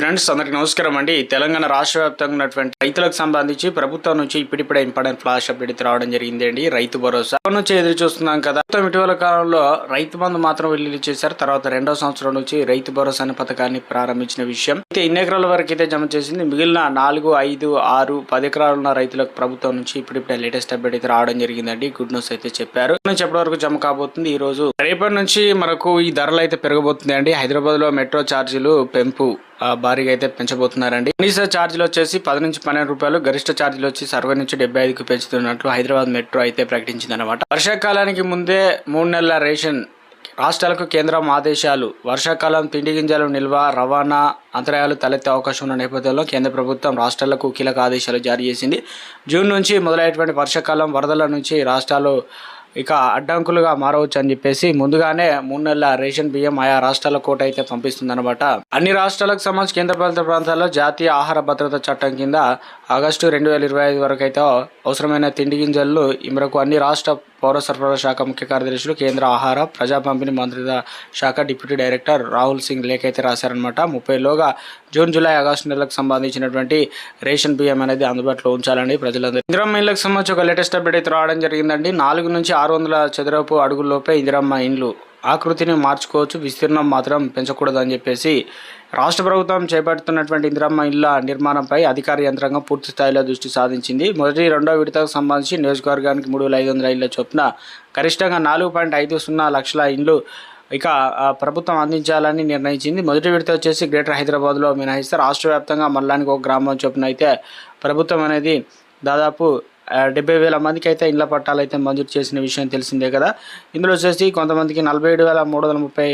Friends అందరికి నమస్కారం అండి. తెలంగాణ రాష్ట్ర వ్యాప్తంగా ఉన్నటువంటి రైతులకు సంబంధించి ప్రభుత్వం నుంచి ఇప్పుడిప్పుడే ఇంపార్టెంట్ ఫ్లాష్ అప్డేట్ రావడం జరిగింది అండి రైతు భరోసా. నుంచి ఎదురు చూస్తున్నాం కదా. ప్రభుత్వం ఇటీవల కాలంలో రైతు బంధు మాత్రం రిలీజ్ చేశారు. తర్వాత రెండో సంవత్సరం నుంచి రైతు భరోసా అనే పథకాన్ని ప్రారంభించిన విషయం. అయితే ఎన్ని ఎకరాల వరకు అయితే జమ చేసింది? మిగిలిన నాలుగు ఐదు ఆరు పది ఎకరాలు ఉన్న రైతులకు ప్రభుత్వం నుంచి ఇప్పుడిప్పుడే లేటెస్ట్ అప్డేట్ అయితే రావడం జరిగిందండి. గుడ్ న్యూస్ అయితే చెప్పారు. చెప్పడం నుంచి ఎప్పటి వరకు జమ కాబోతుంది? ఈ రోజు రేపటి నుంచి మనకు ఈ ధరలు అయితే పెరగబోతుంది అండి హైదరాబాద్లో మెట్రో ఛార్జీలు పెంపు భారీగా అయితే పెంచబోతున్నారండి. కనీస ఛార్జీలు వచ్చేసి పది నుంచి పన్నెండు రూపాయలు గరిష్ట ఛార్జీలు వచ్చి అరవై నుంచి డెబ్బై ఐదుకు పెంచుతున్నట్లు హైదరాబాద్ మెట్రో అయితే ప్రకటించిందనమాట వర్షాకాలానికి ముందే మూడు నెలల రేషన్ రాష్ట్రాలకు కేంద్రం ఆదేశాలు. వర్షాకాలం తిండి గింజలు నిల్వ రవాణా అంతరాయాలు తలెత్తే అవకాశం ఉన్న నేపథ్యంలో కేంద్ర ప్రభుత్వం రాష్ట్రాలకు కీలక ఆదేశాలు జారీ చేసింది. జూన్ నుంచి మొదలయ్యేటువంటి వర్షాకాలం వరదల నుంచి రాష్ట్రాలు ఇక అడ్డంకులుగా మారవచ్చు అని చెప్పేసి ముందుగానే మూడు నెలల రేషన్ బియ్యం ఆయా రాష్ట్రాల కోట అయితే పంపిస్తుందన్నమాట. అన్ని రాష్ట్రాలకు సంబంధించి కేంద్రపాలిత ప్రాంతాల్లో జాతీయ ఆహార భద్రత చట్టం కింద ఆగస్టు రెండు వేల ఇరవై ఐదు వరకు అయితే అవసరమైన తిండి గింజలు ఈ మేరకు అన్ని రాష్ట్ర పౌర సరఫరాల శాఖ ముఖ్య కార్యదర్శులు కేంద్ర ఆహార ప్రజా పంపిణీ మంత్రిత్వ శాఖ డిప్యూటీ డైరెక్టర్ రాహుల్ సింగ్ లేఖ అయితే రాశారనమాట ముప్పైలోగా జూన్ జూలై ఆగస్టు నెలలకు సంబంధించినటువంటి రేషన్ బియ్యం అనేది అందుబాటులో ఉంచాలండి ప్రజలందరూ. ఇందిరమ్మ ఇళ్ళకు సంబంధించి ఒక లేటెస్ట్ అప్డేట్ అయితే రావడం జరిగిందండి. నాలుగు నుంచి ఆరు వందల చదరపు అడుగుల్లోపే ఇందిరమ్మ ఇండ్లు ఆకృతిని మార్చుకోవచ్చు విస్తీర్ణం మాత్రం పెంచకూడదు అని చెప్పేసి రాష్ట్ర ప్రభుత్వం చేపడుతున్నటువంటి ఇందిరమ్మ ఇళ్ళ నిర్మాణంపై అధికార యంత్రాంగం పూర్తి స్థాయిలో దృష్టి సాధించింది. మొదటి రెండో విడతకు సంబంధించి నియోజకవర్గానికి మూడు వేల ఐదు వందల ఇళ్ళ చొప్పున గరిష్టంగా నాలుగు పాయింట్ ఐదు సున్నా లక్షల ఇండ్లు ఇక ఆ, ప్రభుత్వం అందించాలని నిర్ణయించింది. మొదటి విడత వచ్చేసి గ్రేటర్ హైదరాబాద్లో మినహాయిస్తే రాష్ట్ర వ్యాప్తంగా మల్లానికి ఒక గ్రామం చొప్పున అయితే ప్రభుత్వం అనేది దాదాపు డెబ్బై వేల మందికి అయితే ఇళ్ళ పట్టాలు అయితే మంజూరు చేసిన విషయం తెలిసిందే కదా. ఇందులో వచ్చేసి కొంతమందికి నలభై ఏడు వేల మూడు వందల ముప్పై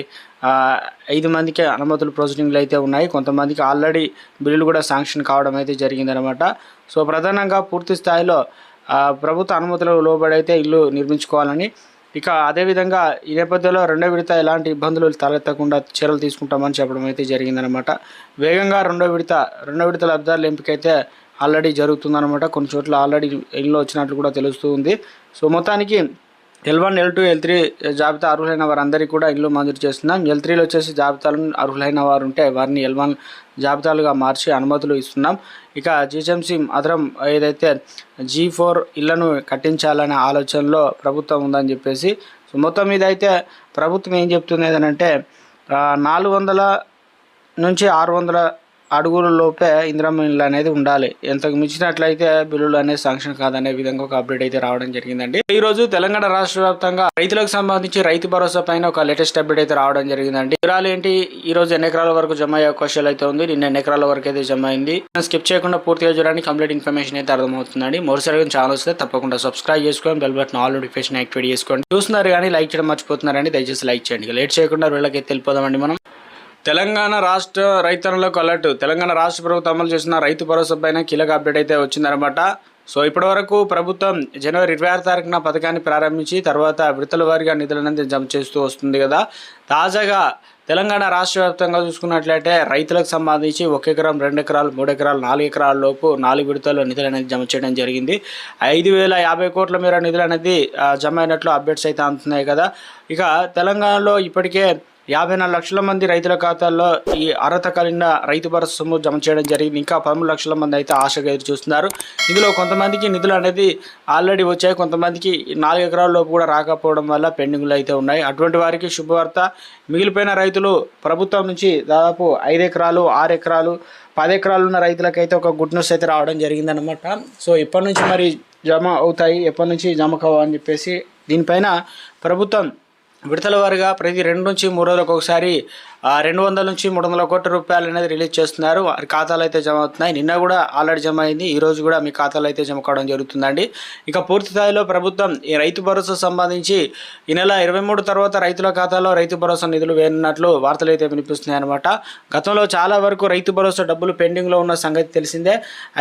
ఐదు మందికి అనుమతులు ప్రొసీడింగ్లు అయితే ఉన్నాయి. కొంతమందికి ఆల్రెడీ బిల్లులు కూడా శాంక్షన్ కావడం అయితే జరిగిందనమాట సో ప్రధానంగా పూర్తి స్థాయిలో ప్రభుత్వ అనుమతులకు లోబడి అయితే ఇల్లు నిర్మించుకోవాలని. ఇక అదేవిధంగా ఈ నేపథ్యంలో రెండో విడత ఎలాంటి ఇబ్బందులు తలెత్తకుండా చర్యలు తీసుకుంటామని చెప్పడం అయితే జరిగిందనమాట వేగంగా రెండో విడత రెండో విడత లబ్ధారుల ఎంపికైతే ఆల్రెడీ జరుగుతుందనమాట కొన్ని చోట్ల ఆల్రెడీ ఇల్లు వచ్చినట్లు కూడా తెలుస్తూ ఉంది. సో మొత్తానికి L one L two L three జాబితా అర్హులైన వారందరికీ కూడా ఇల్లు మంజూరు చేస్తున్నాం. ఎల్ త్రీలో వచ్చేసి జాబితాలను అర్హులైన వారు ఉంటే వారిని ఎల్ వన్ జాబితాలుగా మార్చి అనుమతులు ఇస్తున్నాం. ఇక జీహెచ్ఎంసీ మాత్రం ఏదైతే జీ ఫోర్ ఇళ్ళను కట్టించాలనే ఆలోచనలో ప్రభుత్వం ఉందని చెప్పేసి సో మొత్తం మీద అయితే ప్రభుత్వం ఏం చెప్తుంది అంటే నాలుగు వందల నుంచి ఆరు వందల అడుగుల లోపే ఇందిరమ్మ ఇల్లు అనేది ఉండాలి. ఎంతకు మించినట్లయితే బిల్లులు అనేది శాంక్షన్ కాదనే విధంగా ఒక అప్డేట్ అయితే రావడం జరిగిందండి. ఈ రోజు తెలంగాణ రాష్ట్ర వ్యాప్తంగా రైతులకు సంబంధించి రైతు భరోసా పైన ఒక లేటెస్ట్ అప్డేట్ అయితే రావడం జరిగిందండి. వివరాలు ఏంటి? ఈ రోజు ఎన్ని ఎకరాల వరకు జమ అయ్యే అవకాశాలు అయితే ఉంది? నిన్న ఎన్ని ఎకరాల వరకు అయితే జమ అయింది? స్కిప్ చేయకుండా పూర్తిగా చూడడానికి కంప్లీట్ ఇన్ఫర్మేషన్ అయితే అర్థమవుతుందండి. మరోసారి ఛానల్ వస్తే తప్పకుండా సబ్స్క్రైబ్ చేసుకొని bell button all notification activate చేసుకోండి. చూస్తున్నారు కానీ లైక్ చేయడం మర్చిపోతున్నారండి. దయచేసి లైక్ చేయండి. లేట్ చేయకుండా వీళ్ళకి తెలిపోదామండి మనం. తెలంగాణ రాష్ట్ర రైతన్నులకు అలర్ట్. తెలంగాణ రాష్ట్ర ప్రభుత్వం అమలు చేసిన రైతు భరోసా పైన కీలక అప్డేట్ అయితే వచ్చిందనమాట సో ఇప్పటివరకు ప్రభుత్వం జనవరి ఇరవై ఆరు తారీఖున పథకాన్ని ప్రారంభించి తర్వాత విడతల వారిగా నిధులను జమ చేస్తూ వస్తుంది కదా. తాజాగా తెలంగాణ రాష్ట్ర వ్యాప్తంగా చూసుకున్నట్లయితే రైతులకు సంబంధించి ఒక ఎకరం రెండు ఎకరాలు మూడు ఎకరాలు నాలుగు ఎకరాల లోపు నాలుగు విడతల్లో నిధులు అనేది జమ చేయడం జరిగింది. ఐదు వేల యాభై కోట్ల మేర నిధులు అనేది జమ అయినట్లు అప్డేట్స్ అయితే అందుతున్నాయి కదా. ఇక తెలంగాణలో ఇప్పటికే యాభై నాలుగు లక్షల మంది రైతుల ఖాతాల్లో ఈ అర్హత కలిగిన రైతు భరోసా సొమ్ము జమ చేయడం జరిగింది. ఇంకా పదమూడు లక్షల మంది అయితే ఆశగా ఎదురు చూస్తున్నారు. ఇందులో కొంతమందికి నిధులు అనేది ఆల్రెడీ వచ్చాయి. కొంతమందికి నాలుగు ఎకరాల లోపు కూడా రాకపోవడం వల్ల పెండింగ్లు అయితే ఉన్నాయి. అటువంటి వారికి శుభవార్త. మిగిలిపోయిన రైతులు ప్రభుత్వం నుంచి దాదాపు ఐదు ఎకరాలు ఆరు ఎకరాలు పది ఎకరాలు ఉన్న రైతులకైతే ఒక గుడ్ న్యూస్ అయితే రావడం జరిగిందనమాట సో ఇప్పటి నుంచి మరి జమ అవుతాయి. ఎప్పటి నుంచి జమ కావు అని చెప్పేసి దీనిపైన ప్రభుత్వం విడతల వారిగా ప్రతి రెండు నుంచి మూడు రోజులకు ఒకసారి రెండు వందల నుంచి మూడు వందల కోట్ల రూపాయలు అనేది రిలీజ్ చేస్తున్నారు. వారి ఖాతాలు అయితే జమ అవుతున్నాయి. నిన్న కూడా ఆల్రెడీ జమ అయింది. ఈ రోజు కూడా మీ ఖాతాలు అయితే జమ కావడం జరుగుతుందండి. ఇక పూర్తి స్థాయిలో ప్రభుత్వం ఈ రైతు భరోసా సంబంధించి ఈ నెల ఇరవై మూడు తర్వాత రైతుల ఖాతాలో రైతు భరోసా నిధులు వేయనున్నట్లు వార్తలు అయితే వినిపిస్తున్నాయి అనమాట గతంలో చాలా వరకు రైతు భరోసా డబ్బులు పెండింగ్లో ఉన్న సంగతి తెలిసిందే.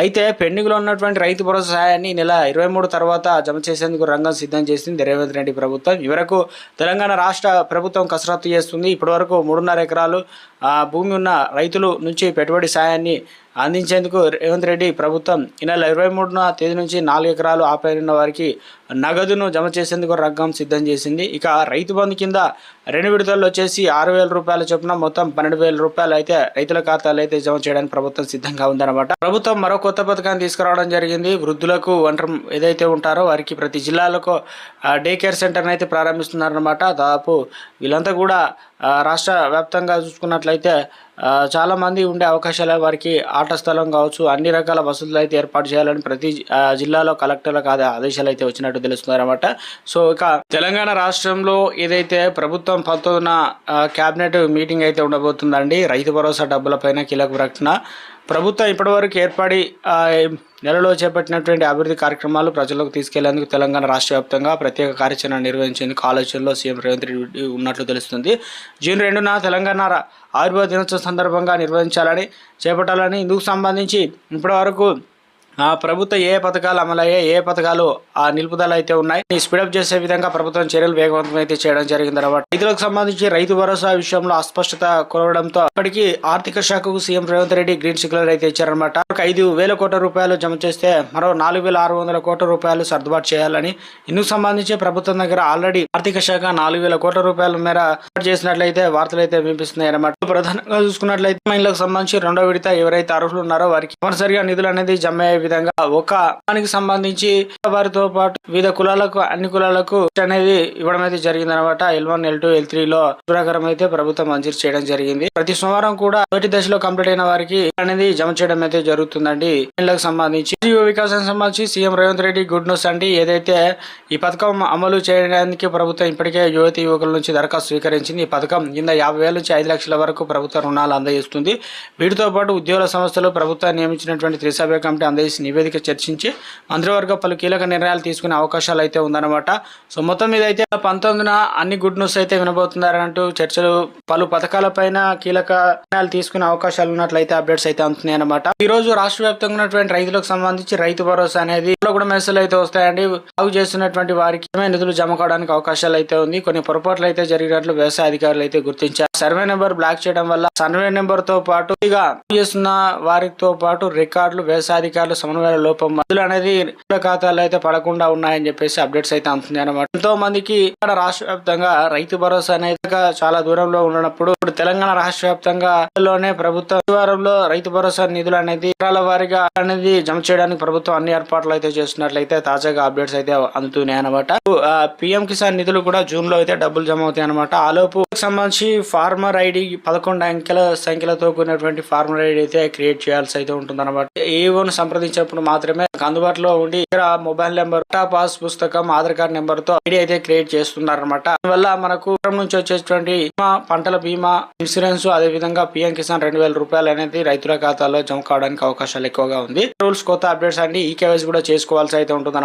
అయితే పెండింగ్లో ఉన్నటువంటి రైతు భరోసా సహాయాన్ని ఈ నెల ఇరవై మూడు తర్వాత జమ చేసేందుకు రంగం సిద్ధం చేసింది రేవంత్ రెడ్డి ప్రభుత్వం. ఇవరకు తెలంగాణ రాష్ట్ర ప్రభుత్వం కసరత్తు చేస్తుంది. ఇప్పటివరకు మూడున్నర ఎకరాలు ఆ, భూమి ఉన్న రైతులు నుంచి పెట్టుబడి సాయాన్ని అందించేందుకు రేవంత్ రెడ్డి ప్రభుత్వం ఈ నెల ఇరవై మూడున తేదీ నుంచి నాలుగు ఎకరాలు ఆపైన వారికి నగదును జమ చేసేందుకు రంగం సిద్ధం చేసింది. ఇక రైతు బంధు కింద రెండు విడతల్లో వచ్చేసి ఆరు వేల రూపాయల చొప్పున మొత్తం పన్నెండు వేల రూపాయలు అయితే రైతుల ఖాతాలు అయితే జమ చేయడానికి ప్రభుత్వం సిద్ధంగా ఉందన్నమాట. ప్రభుత్వం మరో కొత్త పథకాన్ని తీసుకురావడం జరిగింది. వృద్ధులకు వంటరం ఏదైతే ఉంటారో వారికి ప్రతి జిల్లాలకు డే కేర్ సెంటర్ని అయితే ప్రారంభిస్తున్నారన్నమాట. దాదాపు వీళ్ళంతా కూడా రాష్ట్ర వ్యాప్తంగా చూసుకున్నట్లయితే చాలామంది ఉండే అవకాశాలు వారికి ఆట స్థలం కావచ్చు అన్ని రకాల వసతులు అయితే ఏర్పాటు చేయాలని ప్రతి జిల్లాలో కలెక్టర్లకు అదే ఆదేశాలు అయితే వచ్చినట్టు తెలుస్తున్నారు అనమాట సో ఇక తెలంగాణ రాష్ట్రంలో ఏదైతే ప్రభుత్వం పంతొమ్మిదిన క్యాబినెట్ మీటింగ్ అయితే ఉండబోతుందండి రైతు భరోసా డబ్బులపైన కీలక ప్రకటన. ప్రభుత్వం ఇప్పటివరకు ఏర్పడి నెలలో చేపట్టినటువంటి అభివృద్ధి కార్యక్రమాలు ప్రజలకు తీసుకెళ్ళేందుకు తెలంగాణ రాష్ట్ర వ్యాప్తంగా ప్రత్యేక కార్యాచరణ నిర్వహించేందుకు ఆలోచనలో సీఎం రేవంత్ రెడ్డి ఉన్నట్లు తెలుస్తుంది. జూన్ రెండున తెలంగాణ ఆయుర్వేద దినోత్సవం సందర్భంగా నిర్వహించాలని చేపట్టాలని ఇందుకు సంబంధించి ఇప్పటివరకు ప్రభుత్వ ఏ పథకాలు అమలయ్యాయి ఏ పథకాలు ఆ నిలుపుదల అయితే ఉన్నాయి స్పీడప్ చేసే విధంగా ప్రభుత్వం చర్యలు వేగవంతం అయితే చేయడం జరిగింది అనమాట రైతులకు సంబంధించి రైతు భరోసా విషయంలో అస్పష్టత కోరడంతో ఇప్పటికీ ఆర్థిక శాఖకు CM Revanth Reddy green signal అయితే ఇచ్చారనమాట ఐదు వేల కోట్ల రూపాయలు జమ చేస్తే మరో నాలుగు వేల ఆరు వందల కోట్ల రూపాయలు సర్దుబాటు చేయాలని ఇందుకు సంబంధించి ప్రభుత్వం దగ్గర ఆల్రెడీ ఆర్థిక శాఖ నాలుగు వేల కోట్ల రూపాయల మేర చేసినట్లయితే వార్తలు అయితే వినిపిస్తున్నాయి అనమాట ప్రధానంగా చూసుకున్నట్లయితే మహిళలకు సంబంధించి రెండో విడత ఎవరైతే అర్హులు ఉన్నారో వారికి తప్పనిసరిగా నిధులు అనేది జమ అయ్యే విధంగా ఒక దానికి సంబంధించి వారితో పాటు వివిధ కులాలకు అన్ని కులాలకు అనేది ఇవ్వడం అయితే జరిగింది అనమాట L one L two L three లో ప్రకారం అయితే ప్రభుత్వం మంజూరు చేయడం జరిగింది. ప్రతి సోమవారం కూడా మొదటి దశలో కంప్లీట్ అయిన వారికి అనేది జమ చేయడం అయితే జరుగుతుందండి. ఇళ్ళకు సంబంధించి జీవ వికాసానికి సంబంధించి CM Revanth Reddy good news అండి. ఏదైతే ఈ పథకం అమలు చేయడానికి ప్రభుత్వం ఇప్పటికే యువతి యువకుల నుంచి దరఖాస్తు స్వీకరించింది. ఈ పథకం కింద యాభై వేల నుంచి ఐదు లక్షల వరకు ప్రభుత్వ రుణాలు అందజేస్తుంది. వీటితో పాటు ఉద్యోగుల సంస్థలు ప్రభుత్వం నియమించినటువంటి త్రిసభ్య కమిటీ అందజేసి నివేదిక చర్చించి మంత్రివర్గ పలు కీలక నిర్ణయాలు తీసుకునే అవకాశాలు అయితే ఉందన్నమాట. సో మొత్తం మీద అయితే పంతొమ్మిదిన అన్ని గుడ్ న్యూస్ అయితే వినబోతున్నారంటూ చర్చలు పలు పథకాలపైన కీలక నిర్ణయాలు తీసుకునే అవకాశాలు ఉన్నట్లయితే అప్డేట్స్ అయితే అందుతున్నాయి అనమాట ఈ రోజు రాష్ట్ర వ్యాప్తంగా ఉన్నటువంటి రైతులకు సంబంధించి రైతు భరోసా అనేది కూడా మెసేజ్ అయితే వస్తాయండి. సాగు చేస్తున్నటువంటి వారికి నిధులు జమ కావడానికి అవకాశాలు అయితే ఉంది. కొన్ని పొరపాట్లు అయితే జరిగినట్లు వ్యవసాయ అధికారులు అయితే గుర్తించారు. సర్వే నెంబర్ బ్లాక్ చేయడం వల్ల సర్వే నెంబర్తో పాటు ఇక చేస్తున్న వారితో పాటు రికార్డులు వ్యవసాయ అధికారులు సమన్వయ లోపం. మందులు అనేది ఖాతాలో అయితే పడకుండా ఉన్నాయని చెప్పేసి అప్డేట్స్ అయితే అందుతున్నాయి అనమాట ఎంతో మందికి ఇక్కడ రాష్ట్ర వ్యాప్తంగా రైతు భరోసా అనేది చాలా దూరంలో ఉన్నప్పుడు ఇప్పుడు తెలంగాణ రాష్ట్ర వ్యాప్తంగా లోనే ప్రభుత్వ వారంలో రైతు భరోసా నిధులు అనేది ఎకరాల వారిగా అనేది జమ చేయడానికి ప్రభుత్వం అన్ని ఏర్పాట్లు అయితే చేస్తున్నట్లయితే తాజాగా అప్డేట్స్ అయితే అందుతున్నాయి అనమాట పిఎం కిసాన్ నిధులు కూడా జూన్లో అయితే డబ్బులు జమ అవుతాయి అనమాట ఆలోపు సంబంధించి ఫార్మర్ ఐడి పదకొండు అంకెల సంఖ్యలతో కూడినటువంటి ఫార్మర్ ఐడి అయితే క్రియేట్ చేయాల్సి అయితే ఉంటుంది అనమాట ఏవోను సంప్రదించినప్పుడు మాత్రమే అందుబాటులో ఉండి ఇక్కడ మొబైల్ నెంబర్ పాస్ పుస్తకం ఆధార్ కార్డ్ నెంబర్తో ఐడి అయితే క్రియేట్ చేస్తున్నారు అనమాట మనకు నుంచి వచ్చేటువంటి బీమా, పంటల బీమా ఇన్సూరెన్స్ అదే విధంగా పిఎం కిసాన్ రెండు వేల రూపాయలు అనేది రైతుల ఖాతాలో జమ కావడానికి అవకాశాలు ఎక్కువగా ఉంది. రూల్స్ కొత్త అప్డేట్స్ అండి ఈ కేవైసీ కూడా చేసుకోవాల్సి అయితే ఉంటుంది